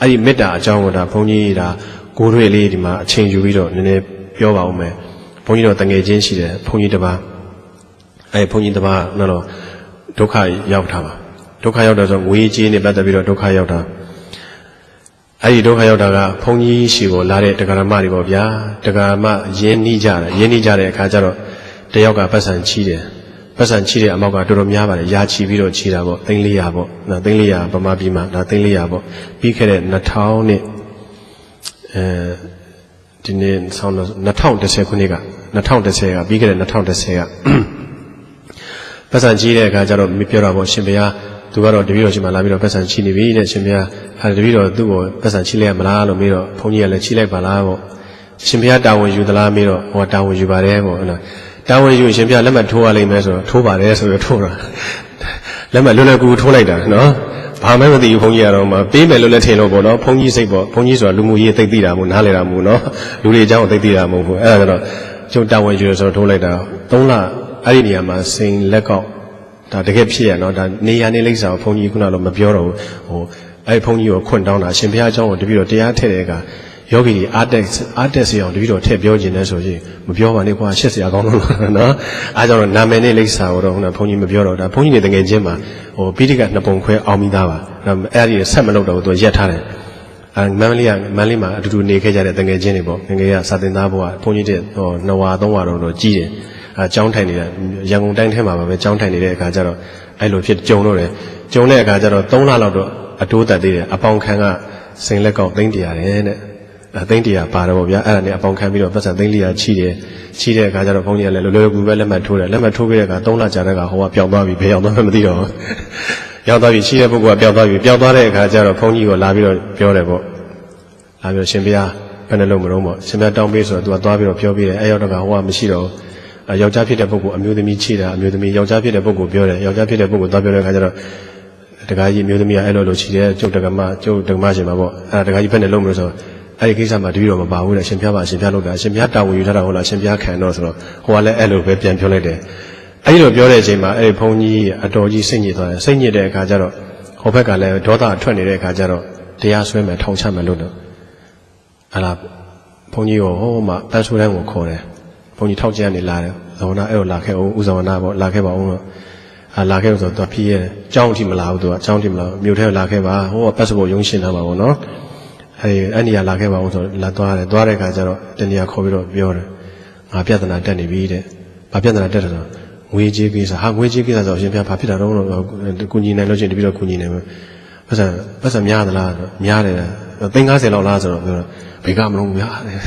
အဲ့ဒီမေတ္တာအကြောင်းကိုဒါဘုန်းကြီးဒါကိုယ်တွေ့လေးဒီမှာအချိန်ယူပြီးတော့နည်းနည်းပြောပါဦးမယ်ဘုန်းကြီးတို့တငယ်ချင်းရှိတယ်ဘုန်းကြီးတစ်ပါးအဲ့ဘုန်းကြီးတစ်ပါးနော်ဒုက္ခရောက်တာပါဒုက္ခရောက်တော့ဆိုငွေကြေးနဲ့ပတ်သက်ပြီးတော့ဒုက္ခရောက်တာအဲ့ဒီဒုက္ခရောက်တာကဘုန်းကြီးရှိကိုလာတဲ့တရားဓမ္မတွေပေါ့ဗျာတရားဓမ္မရင်းနှီးကြတယ်ရင်းနှီးကြတဲ့အခါကျတော့တယောက်ကပတ်စံချီးတယ် ပတ်စံချီးတဲ့အမောက်ကတော်တော်များပါတယ်ရာချီပြီးတော့ချီးတာပေါ့သိန်း400ပေါ့နော်သိန်း400ဗမာပြည်မှာဒါသိန်း400ပေါ့ပြီးခဲ့တဲ့2000နဲ့အဲဒီနေ့ဆောင်းတော့2010ခုနှစ်က2010ကပြီးခဲ့တဲ့2010ကပတ်စံကြီးတဲ့အခါကျတော့ပြောတာပေါ့ရှင်ဘုရားသူကတော့တပည့်တော်ရှင်မလာပြီးတော့ပတ်စံချီနေပြီတဲ့ရှင်ဘုရားအဲတပည့်တော်သူ့ကိုပတ်စံချီလိုက်ရမလားလို့မေးတော့ဘုန်းကြီးကလည်းချီလိုက်ပါလားပေါ့ရှင်ဘုရားတာဝန်ယူသလားမေးတော့ဟောတာဝန်ယူပါတယ်ပေါ့ဟုတ်လား တာဝန်ယူရှင်ဘုရားလက်မှတ်ထိုးရလိမ့်မယ်ဆိုတော့ထိုးပါတယ်ဆိုတော့ထိုးတာလက်မှတ်လွယ်လွယ်ကူကူထိုးလိုက်တာနော်ဘာမှမသိဘူးဘုန်းကြီးကတော့မှပေးမယ်လို့လည်းထင်လို့ပေါ့နော်ဘုန်းကြီးစိတ်ပေါ့ဘုန်းကြီးဆိုတာလူမှုရေးသိသိတာမို့နားလေတာမို့နော်လူတွေအကြောင်းသိသိတာမို့ဘူးအဲ့ဒါကတော့ကျုံတာဝန်ယူရဆိုတော့ထိုးလိုက်တာ၃လအဲ့ဒီနေရာမှာစိန်လက်ကောက်ဒါတကယ်ဖြစ်ရနော်ဒါနေရာနေလိမ့်စာကိုဘုန်းကြီးခုနကတော့မပြောတော့ဘူးဟိုအဲ့ဘုန်းကြီးကိုခွန့်တောင်းတာရှင်ဘုရားအကြောင်းကိုတပည့်တော်တရားထည့်တဲ့အခါ ယောဂီတွေအာတက်အာတက်စီအောင်တပည့်တော်ထည့်ပြောခြင်းနဲ့ဆိုရင်မပြောပါနဲ့ကွာရှက်စရာကောင်းလို့နော်အားကြောင့်နာမည်နဲ့လိမ့်စာကိုတော့ခုနဘုန်းကြီးမပြောတော့ဒါဘုန်းကြီးနေတကယ်ချင်းမှာဟိုပိဋကနှစ်ပုံခွဲအောင်ပြီးသားပါအဲ့ဒီဆက်မလုပ်တော့ဘူးသူရက်ထားတယ်အဲမန္တလေးကမန္တလေးမှာအတူတူနေခဲ့ကြတဲ့တငယ်ချင်းတွေပေါ့ငငယ်ကစာသင်သားဘုရားဘုန်းကြီးတဲ့ဟိုနှစ်ဝါသုံးဝါတော့တော့ကြီးတယ်အဲကျောင်းထိုင်နေတာရန်ကုန်တိုင်းထဲမှာပဲကျောင်းထိုင်နေတဲ့အခါကျတော့အဲ့လိုဖြစ်ကြုံတော့တယ်ကြုံတဲ့အခါကျတော့3လလောက်တော့အတိုးတက်သေးတယ်အပေါင်ခံကစိန်လက်ကောက်သိမ့်တရားတယ်တဲ့အဲ သိမ့်တရားပါတယ်ပေါ့ဗျာအဲ့ဒါနဲ့အပေါင်ခံပြီးတော့ပတ်စံသိမ့်လျာချီတယ်ချီတဲ့အခါကျတော့ဘုန်းကြီးကလည်းလွယ်လွယ်ကူကူပဲလက်မှတ်ထိုးတယ်လက်မှတ်ထိုးပြီးတဲ့အခါ3လကြာတဲ့အခါဟိုကပျောက်သွားပြီဘယ်ရောက်သွားမှမသိတော့ဘူးရောက်သွားပြီချီတဲ့ပုဂ္ဂိုလ်ကပျောက်သွားပြီပျောက်သွားတဲ့အခါကျတော့ဘုန်းကြီးကလာပြီးတော့ပြောတယ်ပေါ့လာပြီးတော့ရှင်ဘုရားဘယ်နှလုံးမလုံးပေါ့ရှင်ဘုရားတောင်းပေးဆိုတော့သူကသွားပြီးတော့ပြောပြီးတယ်အဲ့ရောက်တော့ကဟိုကမရှိတော့ဘူးယောက်ျားဖြစ်တဲ့ပုဂ္ဂိုလ်အမျိုးသမီးချိတာအမျိုးသမီးယောက်ျားဖြစ်တဲ့ပုဂ္ဂိုလ်ပြောတယ်ယောက်ျားဖြစ်တဲ့ပုဂ္ဂိုလ်သွားပြောတဲ့အခါကျတော့တခါကြီးမျိုးသမီးကအဲ့လိုလိုချီတယ်ကျုပ်တက္ကမကျုပ်တက္ကမရှင်ပါပေါ့အဲ့ဒါတခါကြီးဘယ်နဲ့လုံးမလို့ဆိုတော့ အဲ့ဒီကိစ္စမှာတပည့်တော်မပါဘူးတဲ့ရှင်ပြပါရှင်ပြလို့တာရှင်ပြတာဝန်ယူထားတာဟုတ်လားရှင်ပြခံတော့ဆိုတော့ဟိုကလည်းအဲ့လိုပဲပြန်ပြောလိုက်တယ်အဲ့ဒီလိုပြောတဲ့အချိန်မှာအဲ့ဒီဘုန်းကြီးအတော်ကြီးစိတ်ညစ်သွားတယ်စိတ်ညစ်တဲ့အခါကျတော့ဟိုဘက်ကလည်းဒေါသထွက်နေတဲ့အခါကျတော့တရားဆွဲမယ်ထောင်ချမယ်လို့တော့အဲ့ဒါဘုန်းကြီးကိုဟိုမှာပန်းဆိုးတန်းကိုခေါ်တယ်ဘုန်းကြီးထောက်ကျန်နေလာတယ်ဇဝနာအဲ့လိုလာခဲ့အောင်ဥဇဝနာပေါ့လာခဲ့ပါအောင်တော့အာလာခဲ့လို့ဆိုတော့သူဖြီးရဲကြောင်းထိမလာဘူးသူကကြောင်းထိမလာမြို့ထဲလာခဲ့ပါဟိုကပတ်စပို့ရုံးရှင်းထားပါဘောနော် အဲအဲ့နေရာလာခဲ့ပါအောင်ဆိုလာသွားတယ်သွားတဲ့အခါကျတော့တနေရာခေါ်ပြီးတော့ပြောတယ်ငါပြဿနာတက်နေပြီတဲ့ဘာပြဿနာတက်တယ်ဆိုတော့ငွေကြေးကိစ္စဟာငွေကြေးကိစ္စဆိုအရှင်ပြဘာဖြစ်တာတော့လို့ကုညီနိုင်လို့ချင်းတပြီးတော့ကုညီနိုင်မယ်ပတ်စံပတ်စံများသလားဆိုများတယ်သိန်း90လောက်လားဆိုတော့ပြောတော့ဘေကမလုံးများတယ်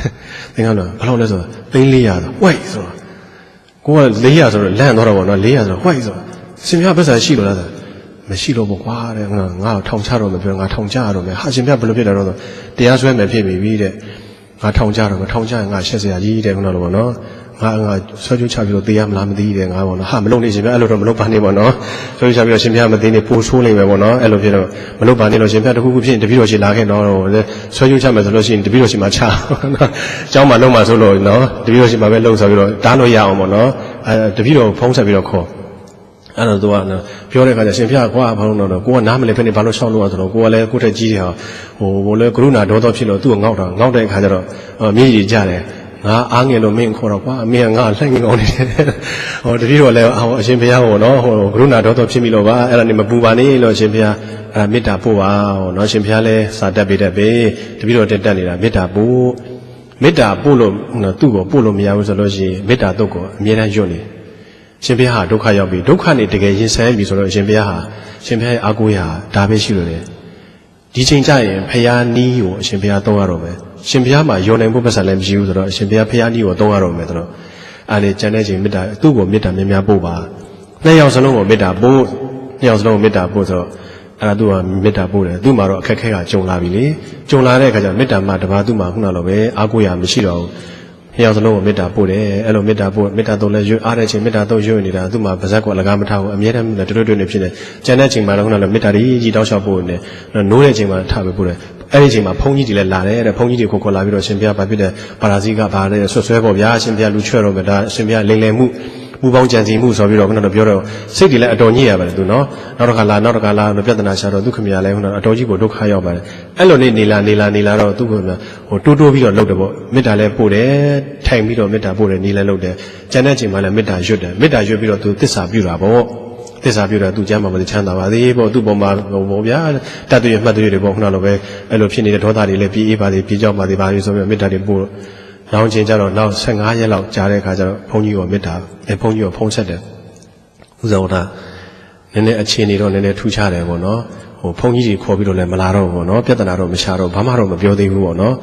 သိန်း90လောက်ဘယ်လောက်လဲဆိုတော့သိန်း400ဆိုဝိုက်ဆိုတော့ကိုက400ဆိုတော့လန့်သွားတော့ဗောနော်400ဆိုတော့ဝိုက်ဆိုတော့ရှင်ပြပတ်စံရှိလို့လားဆို မရှိလို့ပေါ့ကွာတဲ့ငါငါထောင်ချတော့မယ်ပြောငါထောင်ချရတော့မယ်ဟာရှင်ပြဘယ်လိုဖြစ်တယ်တော့ဆိုတရားစွဲမယ်ဖြစ်ပြီတဲ့ငါထောင်ချတော့မယ်ထောင်ချရင်ငါရှက်စရာကြီးတဲ့ခုနလိုပေါ့နော်ငါငါဆွဲကြိုးချပြီးတော့တေးရမလားမသိတယ်ငါပေါ့နော်ဟာမလုပ်နေရှင်ပြအဲ့လိုတော့မလုပ်ပါနဲ့ပေါ့နော်ဆွဲကြိုးချပြီးတော့ရှင်ပြမသိနေပိုဆိုးနေမယ်ပေါ့နော်အဲ့လိုဖြစ်တော့မလုပ်ပါနဲ့လို့ရှင်ပြတခုခုဖြစ်ရင်တပည့်တော်ရှင်လာခဲ့တော့ဆွဲကြိုးချမယ်ဆိုလို့ရှိရင်တပည့်တော်ရှင်မှာချနော်เจ้าမှာလုံးမှာဆိုလို့နော်တပည့်တော်ရှင်မှာပဲလုံဆိုပြီးတော့တားလို့ရအောင်ပေါ့နော်အဲတပည့်တော်ဖုံးဆက်ပြီးတော့ခေါ် အဲ့တော့သူကပြောတဲ့အခါကျရှင်ဖျားကွာဘာလို့တော့ကိုကနားမလည်ဖြစ်နေဘာလို့ရှောင်းလို့ဆိုတော့ကိုကလည်းကိုယ့်ထက်ကြီးတယ်ဟာဟိုဘို့လဲကရုဏာဒေါသဖြစ်လို့သူ့ကိုငေါက်တာငေါက်တဲ့အခါကျတော့မြေကြီးကြတယ်ငါအားငယ်လို့မင်းခေါ်တော့ကွာမင်းကငါလှိုက်ငေါနေတယ်ဟောတတိတော့လည်းဟောအရှင်ဘုရားဟောနော်ဟောကရုဏာဒေါသဖြစ်မိလို့ပါအဲ့ဒါနေမပူပါနဲ့လို့အရှင်ဘုရားအဲ့မေတ္တာပို့ပါဟောနော်ရှင်ဘုရားလည်းစာတက်ပေးတတ်ပဲတတိတော့တက်တက်နေတာမေတ္တာပို့မေတ္တာပို့လို့သူ့ကိုပို့လို့မရဘူးဆိုလို့ရှိရင်မေတ္တာတုတ်ကိုအမြဲတမ်းညွတ်နေ ရှင်ဘုရားဟာဒုက္ခရောက်ပြီဒုက္ခနေတကယ်ရင်ဆိုင်ပြီဆိုတော့ရှင်ဘုရားဟာရှင်ဘုရားရဲ့အာကိုရာဒါပဲရှိလို့လေဒီချိန်ကျရင်ဖရာနီးကိုအရှင်ဘုရားသုံးရတော့မယ်ရှင်ဘုရားမှာယုံနိုင်ဖို့ပတ်စံလည်းမရှိဘူးဆိုတော့အရှင်ဘုရားဖရာနီးကိုသုံးရတော့မယ်ဆိုတော့အားလေကျန်တဲ့ချိန်မေတ္တာသူ့ကိုမေတ္တာများများပို့ပါနှစ်ယောက်စလုံးကိုမေတ္တာပို့နှစ်ယောက်စလုံးကိုမေတ္တာပို့ဆိုတော့အဲ့ဒါသူကမေတ္တာပို့တယ်သူ့မှာတော့အခက်ခဲကကြုံလာပြီလေကြုံလာတဲ့အခါကျတော့မေတ္တာမှတပါးသူ့မှာခုနလိုပဲအာကိုရာမရှိတော့ဘူး နှစ်ယောက်စလုံးကိုမေတ္တာပို့တယ်အဲ့လိုမေတ္တာပို့မေတ္တာတော့လည်းရွအားတဲ့ချိန်မေတ္တာတော့ရွနေတာသူ့မှာပါဇက်ကလကားမထားဘူးအမြဲတမ်းတွေ့တွေ့တွေ့နေဖြစ်နေကျန်တဲ့ချိန်မှာလည်းခုနလိုမေတ္တာကြီးကြီးတောက်လျှောက်ပို့နေနိုးတဲ့ချိန်မှာထားပြီးပို့တယ်အဲ့ဒီချိန်မှာဘုန်းကြီးတွေလည်းလာတယ်တဲ့ဘုန်းကြီးတွေခိုးခေါ်လာပြီးတော့ရှင်ဘုရားဘာဖြစ်တဲ့ပါရာဇိကဘာလဲဆွဆွဲပေါ့ဗျာရှင်ဘုရားလူချွဲ့တော့မယ်ဒါရှင်ဘုရားလိန်လည်မှု မူပေါင်းကြံစီမှုဆိုပြီးတော့ခုနကတော့ပြောတော့စိတ်တွေလည်းအတော်ညစ်ရပါတယ်သူနော်နောက်တစ်ခါလာနောက်တစ်ခါလာပြဿနာရှာတော့သူခမရလည်းခုနကအတော်ကြီးကိုဒုက္ခရောက်ပါတယ်အဲ့လိုနေနေလာနေလာနေလာတော့သူကဟိုတိုးတိုးပြီးတော့လှုပ်တယ်ပေါ့မေတ္တာလည်းပို့တယ်ထိုင်ပြီးတော့မေတ္တာပို့တယ်နေလည်းလှုပ်တယ်ကျန်တဲ့ချိန်မှာလည်းမေတ္တာရွတ်တယ်မေတ္တာရွတ်ပြီးတော့သူသစ္စာပြုတာပေါ့သစ္စာပြုတာသူကျမ်းမှာမချမ်းသာပါသေးပေါ့သူ့ပုံမှာဟိုပေါ့ဗျာတတ်သွေးမှတ်သွေးတွေပေါ့ခုနလိုပဲအဲ့လိုဖြစ်နေတဲ့ဒေါသတွေလည်းပြေးအေးပါသေးပြေးကြောက်ပါသေးပါသေးဆိုပြီးမေတ္တာတွေပို့ လောင်းချင်းကြတော့နောက်15ရက်လောက်ကြာတဲ့အခါကျတော့ဘုန်းကြီးကမေတ္တာအဲဘုန်းကြီးကဖုံးဆက်တယ်ဥဇောတာနည်းနည်းအခြေအနေတော့နည်းနည်းထူးခြားတယ်ပေါ့နော်ဟိုဘုန်းကြီးတွေခေါ်ပြီးတော့လည်းမလာတော့ဘူးပေါ့နော်ပြဿနာတော့မရှာတော့ဘာမှတော့မပြောသေးဘူးပေါ့နော်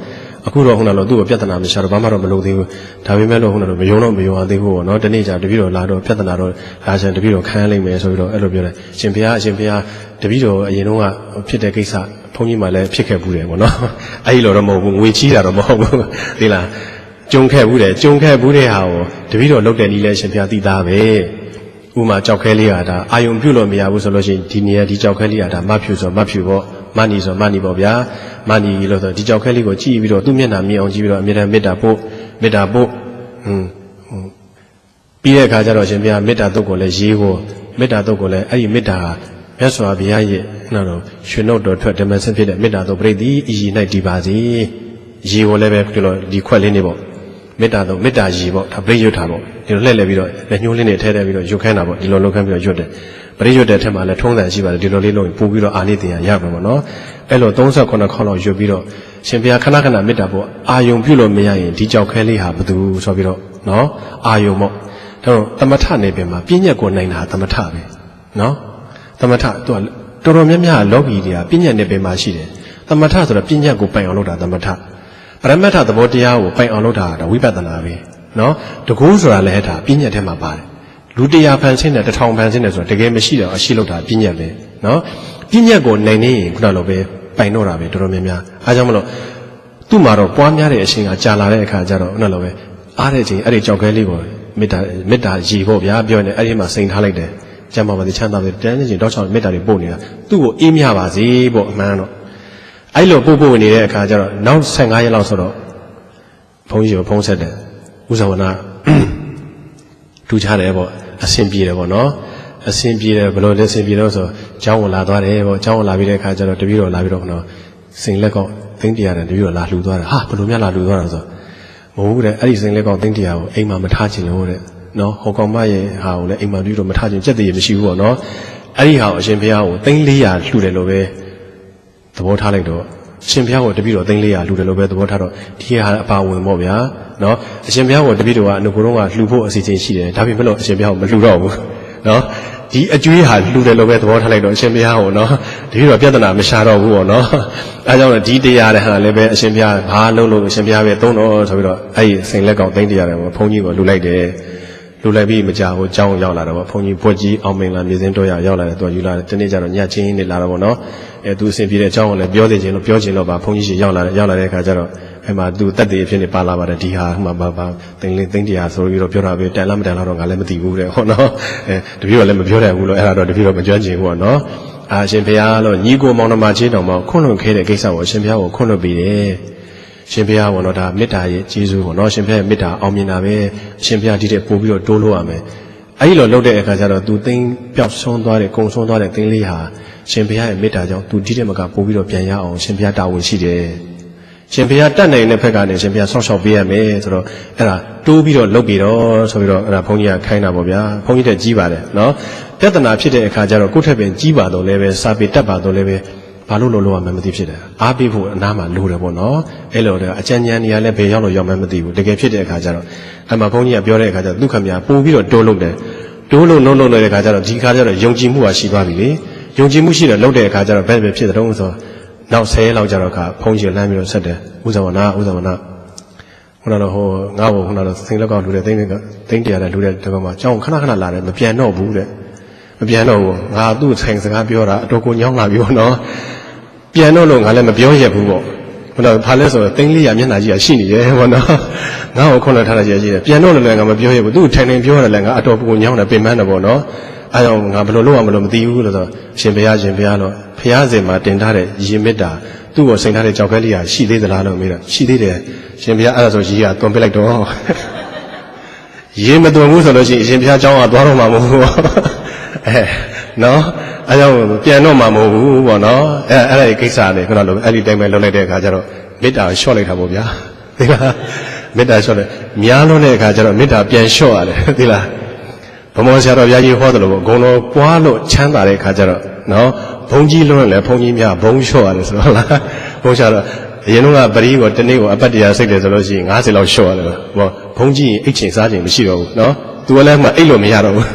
အခုတော့ခုနကသူ့ကိုပြဿနာမရှာတော့ဘာမှတော့မလုပ်သေးဘူးဒါပေမဲ့လို့ခုနကမယုံတော့မယုံရသေးဘူးပေါ့နော်ဒီနေ့ကျတပည့်တော်လာတော့ပြဿနာတော့လာချင်တပည့်တော်ခံရလိမ့်မယ်ဆိုပြီးတော့အဲ့လိုပြောတယ်ရှင်ဘုရားအရှင်ဘုရားတပည့်တော်အရင်တော့ဖြစ်တဲ့ကိစ္စဘုန်းကြီးမှလည်းဖြစ်ခဲ့ဘူးတယ်ပေါ့နော်အဲ့ဒီလိုတော့မဟုတ်ဘူးငွေချီးတာတော့မဟုတ်ဘူးသိလား ကြုံခဲ့ဘူးတယ်ကြုံခဲ့ဘူးတဲ့ဟာကိုတပည့်တော်လုတ်တဲ့နီးလဲရှင်ဘုရားသိသားပဲဥမာကြောက်ခဲလေးရတာအာယုံပြုတ်လို့မရဘူးဆိုလို့ရှိရင်ဒီနေရာဒီကြောက်ခဲလေးရတာမဖြူဆိုမဖြူပေါ့မနီဆိုမနီပေါ့ဗျာမနီလို့ဆိုဒီကြောက်ခဲလေးကိုကြည့်ပြီးတော့သူ့မျက်နှာမြင်အောင်ကြည့်ပြီးတော့အမြဲတမ်းမေတ္တာပို့မေတ္တာပို့ဟွန်းပြီးတဲ့အခါကျတော့ရှင်ဘုရားမေတ္တာတုတ်ကိုလည်းရေးကိုမေတ္တာတုတ်ကိုလည်းအဲ့ဒီမေတ္တာဟာမြတ်စွာဘုရားရဲ့နော်တော့ရွှေနှုတ်တော်ထွက်ဓမ္မစဖြစ်တဲ့မေတ္တာတုတ်ပြိတ္တိအည်၌တည်ပါစေရေကိုလည်းပဲဒီလိုဒီခွက်လေးနေပေါ့ မေတ္တာတော့မေတ္တာရည်ပေါ့ဒါပရိယွတ်တာပေါ့ဒီလိုလှည့်လှည့်ပြီးတော့လက်ညှိုးလေးနဲ့ထဲထဲပြီးတော့ရွတ်ခိုင်းတာပေါ့ဒီလိုလုပ်ခိုင်းပြီးတော့ရွတ်တယ်ပရိယွတ်တဲ့ထက်မှလည်းထုံးစံရှိပါတယ်ဒီလိုလေးလုပ်ရင်ပို့ပြီးတော့အာနိသင်ရရမှာပေါ့နော်အဲ့လို38ခေါက်လောက်ရွတ်ပြီးတော့ရှင်ဘုရားခဏခဏမေတ္တာပေါ့အာယုံပြုလို့မရရင်ဒီကြောက်ခဲလေးဟာဘယ်သူဆိုပြီးတော့နော်အာယုံပေါ့ဒါတော့သမထနေပြင်မှာပြည့်ညက်ကိုနိုင်တာသမထပဲနော်သမထသူကတော်တော်များများလောကီတွေကပြည့်ညက်နေပြင်မှာရှိတယ်သမထဆိုတော့ပြည့်ညက်ကိုပိုင်အောင်လုပ်တာသမထ ပရမတ္ထသဘောတရားကိုပိုင်အောင်လုပ်တာဒါဝိပဿနာပဲနော်တကူဆိုတာလည်းဒါပြည့်ညက်ထဲမှာပါတယ်လူတရားဖန်ဆင်းတယ်တထောင်ဖန်ဆင်းတယ်ဆိုတော့တကယ်မရှိတော့အရှိလုပ်တာပြည့်ညက်ပဲနော်ပြည့်ညက်ကိုနိုင်နေရင်ခုနလိုပဲပိုင်တော့တာပဲတော်တော်များများအားကြောင့်မလို့သူ့မှာတော့ပွားများတဲ့အချိန်ကကြာလာတဲ့အခါကျတော့ခုနလိုပဲအားတဲ့အချိန်အဲ့ဒီကြောက်ခဲလေးကိုမေတ္တာမေတ္တာရည်ဖို့ဗျာပြောနေအဲ့ဒီမှာစိန်ထားလိုက်တယ်ကျမ်းပါပါစေချမ်းသာပါစေတန်းချင်းတောက်ချောင်းမေတ္တာတွေပို့နေတာသူ့ကိုအေးမြပါစေပေါ့အမှန်တော့ အဲ့လိုပို့ပို့နေတဲ့အခါကျတော့နောက်15ရက်လောက်ဆိုတော့ဘုန်းကြီးကိုဖုံးဆက်တယ်ဥဇဝနာထူချတယ်ပေါ့အဆင်ပြေတယ်ပေါ့နော်အဆင်ပြေတယ်ဘယ်လိုလဲအဆင်ပြေလို့ဆိုကျောင်းကိုလာသွားတယ်ပေါ့ကျောင်းကိုလာပြီးတဲ့အခါကျတော့တပည့်တော်လာပြီးတော့နော်စိန်လက်ကောက်သိန်းတရာတန်တပည့်တော်လာလှူသွားတယ်ဟာဘယ်လိုများလာလှူသွားတာဆိုမဟုတ်ဘူးတဲ့အဲ့ဒီစိန်လက်ကောက်သိန်းတရာကိုအိမ်မှာမထားချင်လို့တဲ့နော်ဟောကောင်မရဲ့ဟာကိုလည်းအိမ်မှာပြီးတော့မထားချင်ကြက်တည်းမရှိဘူးပေါ့နော်အဲ့ဒီဟာကိုအရှင်ဘုရားကိုသိန်း400လှူတယ်လို့ပဲ သဘောထားလိုက်တော့ရှင်ဘုရားကိုတပည့်တော်သိန်း400လှူတယ်လို့ပဲသဘောထားတော့ဒီဟာအပါဝင်ပေါ့ဗျာနော်အရှင်ဘုရားကိုတပည့်တော်ကအနုကိုယ်တော့ကလှူဖို့အစီအစဉ်ရှိတယ်ဒါပေမဲ့လို့အရှင်ဘုရားကိုမလှူတော့ဘူးနော်ဒီအကျွေးဟာလှူတယ်လို့ပဲသဘောထားလိုက်တော့အရှင်ဘုရားကိုနော်တပည့်တော်ပြဿနာမရှာတော့ဘူးပေါ့နော်အဲကြောင့်ဒီတရားတဲ့ဟာလည်းပဲအရှင်ဘုရားဘာလုံးလို့အရှင်ဘုရားပဲသုံးတော့ဆိုပြီးတော့အဲ့ဒီစိန်လက်ကောင်သိန်းတရားတယ်ပေါ့ဘုန်းကြီးကိုလှူလိုက်တယ် လူလိုက်ပြီးမကြဘူးကြောင်းရောက်လာတော့ဗောဘုန်းကြီးဘွက်ကြီးအောင်မင်္ဂလာမြေစင်းတော့ရရောက်လာတယ်သူကယူလာတယ်တနေ့ကျတော့ညချင်းနေလာတော့ဗောနော်အဲသူအဆင်ပြေတဲ့အကြောင်းကိုလည်းပြောသိခြင်းလို့ပြောခြင်းလို့ပါဘုန်းကြီးရှင်ရောက်လာတယ်ရောက်လာတဲ့အခါကျတော့အဲမှာသူတက်တည်အဖြစ်နေပါလာပါတယ်ဒီဟာဟိုမှာဘာဘာသိန်းလေးသိန်းတရားဆိုပြီးတော့ပြောတာပဲတန်လားမတန်လားတော့ငါလည်းမသိဘူးတဲ့ဟောနော်အဲတပည့်တော်လည်းမပြောတယ်ဘူးလို့အဲ့ဒါတော့တပည့်တော်မကြွချင်ဘူးဗောနော်အာရှင်ဘုရားလို့ညီကိုမောင်နှမချင်းတော်မှာခွန့်လွန်ခဲတဲ့ကိစ္စကိုရှင်ဘုရားကိုခွန့်လွန်ပြီးတယ် ရှင်ဘုရားဘောနော်ဒါမေတ္တာရဲ့ကျေးဇူးပေါ့နော်ရှင်ဘုရားရဲ့မေတ္တာအောင်မြင်တာပဲရှင်ဘုရားဒီတဲ့ပို့ပြီးတော့တိုးလို့ရမယ်အဲ့ဒီလိုလုပ်တဲ့အခါကျတော့ तू သိန်းပျောက်ဆုံးသွားတယ်ကုံဆုံးသွားတဲ့သိန်းလေးဟာရှင်ဘုရားရဲ့မေတ္တာကြောင့် तू ဒီတဲ့မကပို့ပြီးတော့ပြန်ရအောင်ရှင်ဘုရားတာဝန်ရှိတယ်ရှင်ဘုရားတတ်နိုင်တဲ့ဘက်ကနေရှင်ဘုရားဆောက်ရှောက်ပေးရမယ်ဆိုတော့အဲ့ဒါတိုးပြီးတော့လုပ်ပြီးတော့ဆိုပြီးတော့အဲ့ဒါဘုန်းကြီးကခိုင်းတာပေါ့ဗျာဘုန်းကြီးတက်ကြီးပါတယ်နော်ပြဿနာဖြစ်တဲ့အခါကျတော့ကိုယ့်ထက်ပင်ကြီးပါတော့လည်းပဲစာပေတတ်ပါတော့လည်းပဲ ဘာလို့လို့လို့ရမှမသိဖြစ်တယ်အားပေးဖို့အနားမှာလိုတယ်ပေါ့နော်အဲ့လိုတော့အကြံဉာဏ်နေရာလည်းဘယ်ရောက်လို့ရောက်မှမသိဘူးတကယ်ဖြစ်တဲ့အခါကျတော့အဲ့မှာဘုန်းကြီးကပြောတဲ့အခါကျတော့ဒုက္ခများပို့ပြီးတော့တိုးလို့တယ်တိုးလို့လုံးလုံးတဲ့အခါကျတော့ဒီအခါကျတော့ယုံကြည်မှုဟာရှိသွားပြီလေယုံကြည်မှုရှိတော့လုပ်တဲ့အခါကျတော့ဘယ်ပဲဖြစ်တဲ့တုံးဆိုနောက်10ရက်လောက်ကျတော့ခါဘုန်းကြီးလှမ်းပြီးတော့ဆက်တယ်ဥဇဝနာဥဇဝနာခုနကတော့ဟိုငါ့ဘုံခုနကတော့စိန်လက်ကောက်လူတဲ့သိန်းသိန်းတရားတဲ့လူတဲ့တကောင်မှာကြောင်းခဏခဏလာတယ်မပြန်တော့ဘူးတဲ့မပြန်တော့ဘူးငါသူ့ဆိုင်စကားပြောတာအတော်ကိုညောင်းလာပြီပေါ့နော် ပြန်တော့လို့ငါလည်းမပြောရဘူးပေါ့ဘုရားဘာလဲဆိုတော့သိန်းလေးရမျက်နှာကြီးကရှိနေတယ်ပေါ့နော်ငါ့ကိုခွန်းလက်ထားတာရှိတယ်ပြန်တော့လည်းငါမပြောရဘူးသူ့ထိုင်နေပြောရတယ်လည်းငါအတော်ကိုညောင်းတယ်ပင်ပန်းတယ်ပေါ့နော်အဲကြောင့်ငါဘယ်လိုလုပ်ရမလို့မသိဘူးလို့ဆိုရှင်ဘုရားရှင်ဘုရားလို့ဘုရားစင်မှာတင်ထားတဲ့ရည်မေတ္တာသူ့ကိုစိန်ထားတဲ့ကြောက်ကလေးဟာရှိသေးသလားလို့မေးတော့ရှိသေးတယ်ရှင်ဘုရားအဲ့ဒါဆိုရည်ကသွန်ပစ်လိုက်တော့ ရေမသွန်ဘူးဆိုလို့ရှိရင်အရှင်ဘုရားကျောင်းကသွားတော့မှာမဟုတ်ဘူးအဲနော်အဲကြောင့်ပြန်တော့မှာမဟုတ်ဘူးပေါ့နော်အဲအဲ့ဒီကိစ္စလေးခုနလိုအဲ့ဒီတိုင်းပဲလုပ်လိုက်တဲ့အခါကျတော့မေတ္တာလျှော့လိုက်တာပေါ့ဗျာဒီလားမေတ္တာလျှော့လိုက်များလို့တဲ့အခါကျတော့မေတ္တာပြန်လျှော့ရတယ်ဒီလားဘမောဆရာတော်ဘုရားကြီးဟောတယ်လို့ပေါ့ဂုံတော်ပွားလို့ချမ်းသာတဲ့အခါကျတော့နော်ဘုံကြီးလွန်းလည်းဘုံကြီးများဘုံလျှော့ရတယ်ဆိုတော့လားဘုံဆရာတော် အရင်တော့ကပရိကိုတနေ့ကိုအပတ်တရားစိတ်တယ်ဆိုလို့ရှိရင်90လောက်လျှော့ရတယ်ဟောဘုံကြီးရင်အိတ်ချင်စားချင်မရှိတော့ဘူးနော်သူကလည်းမှအိတ်လို့မရတော့ဘူး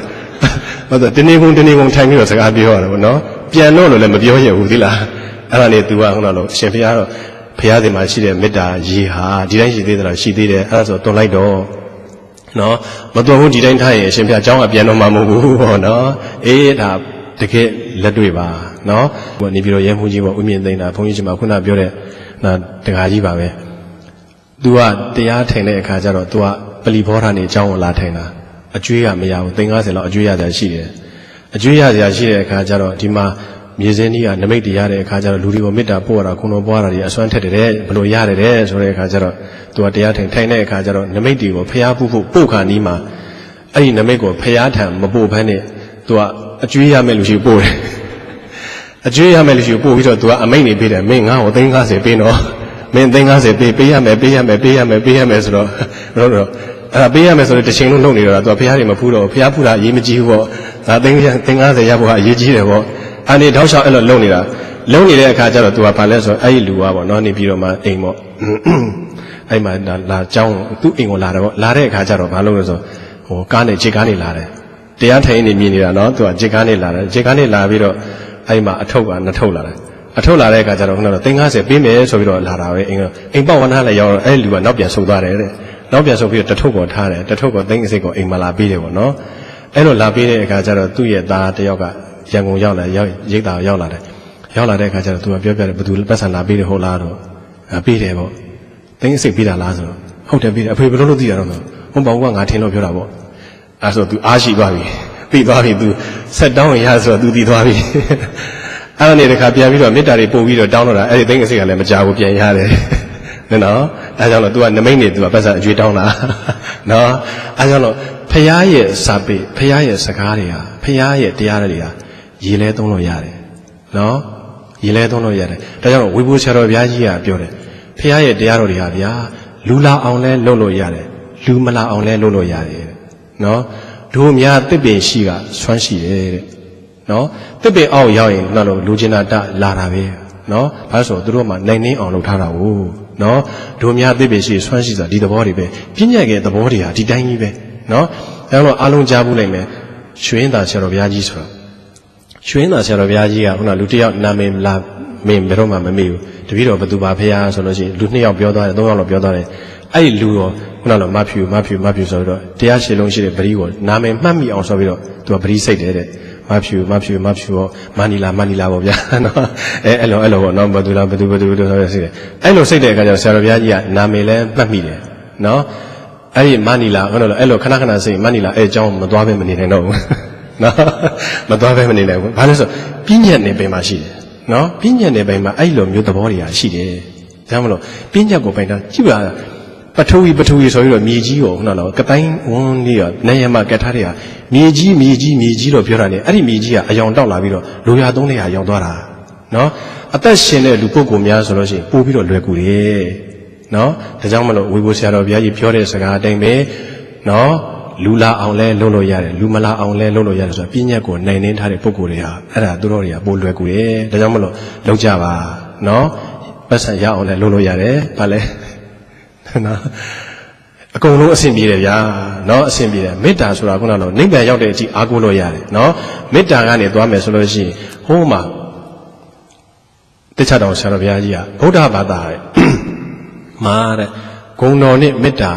ဟုတ်တယ်တနေ့ကုန်တနေ့ကုန်ထိုင်ပြီးတော့စကားပြောရတယ်ဗောနော်ပြန်တော့လို့လည်းမပြောရဘူးသီလားအဲ့ဒါနေ तू ကခုနကတော့အရှင်ဘုရားတော့ဘုရားသခင်မှာရှိတဲ့မေတ္တာရေဟာဒီတိုင်းရှိသေးတယ်လားရှိသေးတယ်အဲ့ဒါဆိုတွန်လိုက်တော့နော်မတွန်ဘူးဒီတိုင်းထားရင်အရှင်ဘုရားအကြောင်းကပြန်တော့မှာမဟုတ်ဘူးဟောနော်အေးဒါတကယ်လက်တွေ့ပါနော်ဟိုနေပြီးတော့ရဲမှုကြီးပေါ့ဥမြင့်သိမ့်တာဘုန်းကြီးချင်းမှာခုနပြောတဲ့ နာတကာကြီးပါပဲ तू ကတရားထိုင်တဲ့အခါကျတော့ तू ကပလီဘောဓာနေအကြောင်းကိုလာထိုင်တာအကျွေးကမရဘူး350လောက်အကျွေးရကြရှိတယ်အကျွေးရကြရှိတဲ့အခါကျတော့ဒီမှာမြေစင်းကြီးကနမိတ်တရားတဲ့အခါကျတော့လူတွေကိုမေတ္တာပို့ရတာခုံတော်ပွားတာတွေအစွမ်းထက်တယ်တဲ့ဘလို့ရတယ်တဲ့ဆိုတဲ့အခါကျတော့ तू ကတရားထိုင်ထိုင်တဲ့အခါကျတော့နမိတ်တွေကိုဖျားဖို့ဖို့ပို့ခါနီးမှာအဲ့ဒီနမိတ်ကိုဖျားထံမပို့ဘဲနဲ့ तू ကအကျွေးရမယ်လူရှိပို့တယ် အကျွေးရမယ်လူရှိပို့ပြီးတော့ तू ကအမိတ်နေပေးတယ်မင်းငါ့ကို350ပေးတော့မင်း350ပေးပေးရမယ်ပေးရမယ်ပေးရမယ်ပေးရမယ်ဆိုတော့တော့တော့အဲ့ဒါပေးရမယ်ဆိုတော့တစ်ချိန်လုံးလုပ်နေတော့သူကဘုရားတွေမဖူးတော့ဘုရားဖူးတာအရေးမကြီးဘူးပေါ့ဒါသိန်း350ရဖို့ကအရေးကြီးတယ်ပေါ့အနေတောက်လျှောက်အဲ့လိုလုပ်နေတာလုပ်နေတဲ့အခါကျတော့သူကဘာလဲဆိုတော့အဲ့ဒီလူကပေါ့နော်နေပြီးတော့မှအိမ်ပေါ့အဲ့မှာလာလာကြောင်းသူ့အိမ်ကိုလာတယ်ပေါ့လာတဲ့အခါကျတော့ဘာလုပ်လဲဆိုဟိုကားနဲ့ခြေကားနဲ့လာတယ်တရားထိုင်နေမြင်နေတာနော်သူကခြေကားနဲ့လာတယ်ခြေကားနဲ့လာပြီးတော့ အဲ့မှာအထုပ်ကနှစ်ထုပ်လာတယ်အထုတ်လာတဲ့အခါကျတော့ခုနကတော့350ပေးမယ်ဆိုပြီးတော့လာတာပဲအိမ်ကအိမ်ပေါက်ဝနာလည်းရောက်တော့အဲ့လူကနောက်ပြန်ဆုတ်သွားတယ်တဲ့နောက်ပြန်ဆုတ်ပြီးတော့တထုပ်ပေါ်ထားတယ်တထုပ်ပေါ်သိန်းအစိတ်ကိုအိမ်မှာလာပေးတယ်ပေါ့နော်အဲ့လိုလာပေးတဲ့အခါကျတော့သူ့ရဲ့သားတယောက်ကရန်ကုန်ရောက်လာရောက်ရိတ်တာရောက်လာတယ်ရောက်လာတဲ့အခါကျတော့သူကပြောပြတယ်ဘယ်သူပတ်စံလာပေးတယ်ဟုတ်လားတော့ပေးတယ်ပေါ့သိန်းအစိတ်ပေးတာလားဆိုတော့ဟုတ်တယ်ပေးတယ်အဖေဘယ်လိုလုပ်သိရတော့ဆိုဟုတ်ပါဘူးကငါထင်လို့ပြောတာပေါ့အဲဆို तू အားရှိသွားပြီ သိသွားပြီသူဆက်တောင်းရဆိုတော့သူသိသွားပြီအဲ့ဒါနေတခါပြန်ပြီးတော့မေတ္တာတွေပို့ပြီးတော့တောင်းတော့တာအဲ့ဒီသိင္ကစိတ်ကလည်းမကြဘူးပြန်ရတယ်နော်အဲကြောင့်လို့ तू ကနမိတ်နေ तू ကပတ်စံအကျွေးတောင်းတာနော်အဲကြောင့်လို့ဖရာရဲ့စာပေဖရာရဲ့စကားတွေဟာဖရာရဲ့တရားတွေဟာရေလဲသုံးလို့ရတယ်နော်ရေလဲသုံးလို့ရတယ်ဒါကြောင့်ဝေဘူးဆရာတော်ဘုရားကြီးကပြောတယ်ဖရာရဲ့တရားတော်တွေဟာဗျာလူလာအောင်လဲလုပ်လို့ရတယ်လူမလာအောင်လဲလုပ်လို့ရတယ်နော် တို့များတစ်ပင်ရှိကဆွမ်းရှိတယ်တဲ့နော်တစ်ပင်အောက်ရောက်ရင်နောက်လို့လူကျင်တာတလာတာပဲနော်ဘာလို့ဆိုတော့သူတို့မှနိုင်နှင်းအောင်လုပ်ထားတာကိုနော်တို့များတစ်ပင်ရှိဆွမ်းရှိဆိုတာဒီသဘောတွေပဲပြည့်ညက်ရဲ့သဘောတွေဟာဒီတိုင်းကြီးပဲနော်အဲတော့အားလုံးကြားဘူးနိုင်မယ်ရွှေရင်သာဆရာတော်ဘုရားကြီးဆိုတော့ရွှေရင်သာဆရာတော်ဘုရားကြီးကခုနလူတစ်ယောက်နာမည်လာမင်းဘယ်တော့မှမမေ့ဘူးတပည့်တော်ဘသူပါဖះဆိုလို့ရှိရင်လူနှစ်ယောက်ပြောသွားတယ်သုံးယောက်လောက်ပြောသွားတယ် အဲ့ဒီလူရောခုနကမဖြူမဖြူမဖြူဆိုတော့တရားရှိလုံးရှိတဲ့ပရိကိုနာမည်မှတ်မိအောင်ဆိုပြီးတော့သူကပရိစိတ်တယ်တဲ့မဖြူမဖြူမဖြူရောမနီလာမနီလာပေါ့ဗျာနော်အဲအဲ့လိုအဲ့လိုပေါ့နော်ဘသူလားဘသူဘသူဘသူဆိုရစိတ်တယ်အဲ့လိုစိတ်တဲ့အခါကျတော့ဆရာတော်ဘုရားကြီးကနာမည်လည်းမှတ်မိတယ်နော်အဲ့ဒီမနီလာဟုတ်လို့အဲ့လိုခဏခဏစိတ်မနီလာအဲ့အကြောင်းမသွားဘဲမနေနိုင်တော့ဘူးနော်မသွားဘဲမနေနိုင်ဘူးဘာလို့ဆိုပြဉ္ညာနေပင်မှာရှိတယ်နော်ပြဉ္ညာနေပင်မှာအဲ့လိုမျိုးသဘောတွေဟာရှိတယ်ဒါမှမလို့ပြဉ္ညာကိုပိုင်တာကြည့်ပါ ပထဝီပထဝီဆိုပြီးတော့မြေကြီးကိုခုနကတော့ကတိုင်းဝန်းလေးရောနေရမှာကတ်ထားတဲ့ဟာမြေကြီးမြေကြီးမြေကြီးတော့ပြောတာလေအဲ့ဒီမြေကြီးကအယောင်တောက်လာပြီးတော့လိုရာသုံးလေးဟာရောက်သွားတာနော်အသက်ရှင်တဲ့လူပုဂ္ဂိုလ်များဆိုလို့ရှိရင်ပို့ပြီးတော့လွယ်ကူတယ်နော်ဒါကြောင့်မလို့ဝေဘောဆရာတော်ဘုရားကြီးပြောတဲ့စကားအတိုင်းပဲနော်လူလာအောင်လဲလုပ်လို့ရတယ်လူမလာအောင်လဲလုပ်လို့ရတယ်ဆိုတာပြည့်ညက်ကိုနိုင်နှင်းထားတဲ့ပုဂ္ဂိုလ်တွေဟာအဲ့ဒါသူတို့တွေကပိုလွယ်ကူတယ်ဒါကြောင့်မလို့လုပ်ကြပါနော်ပတ်စံရအောင်လဲလုပ်လို့ရတယ်ဗာလဲ နော်အကုန်လုံးအဆင်ပြေတယ်ဗျာနော်အဆင်ပြေတယ်မေတ္တာဆိုတာခုနကတော့နိဗ္ဗာန်ရောက်တဲ့အထိအားကိုးလို့ရတယ်နော်မေတ္တာကနေသွားမယ်ဆိုလို့ရှိရင်ဟိုးမှာတခြားတော်ဆရာတော်ဘုရားကြီးကဗုဒ္ဓဘာသာတဲ့မာတဲ့ဂုံတော်နဲ့မေတ္တာ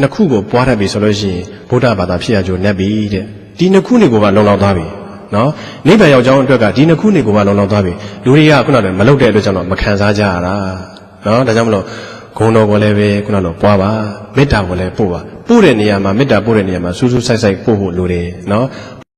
နှစ်ခုကိုပွားတတ်ပြီဆိုလို့ရှိရင်ဗုဒ္ဓဘာသာဖြစ်ရကြုံနဲ့ပြီတဲ့ဒီနှစ်ခုနေကိုပါလုံလောက်သွားပြီနော်နိဗ္ဗာန်ရောက်ကြောင်းအတွက်ကဒီနှစ်ခုနေကိုပါလုံလောက်သွားပြီလူတွေကခုနကမလုပ်တဲ့အတွက်ကြောင့်တော့မခံစားကြရတာနော်ဒါကြောင့်မလို့ ဂုံတော်ကိုလည်းပဲခုနကပွားပါမေတ္တာကိုလည်းပို့ပါပို့တဲ့နေရာမှာမေတ္တာပို့တဲ့နေရာမှာစူးစူးဆိုင်ဆိုင်ပို့ဖို့လိုတယ်နော်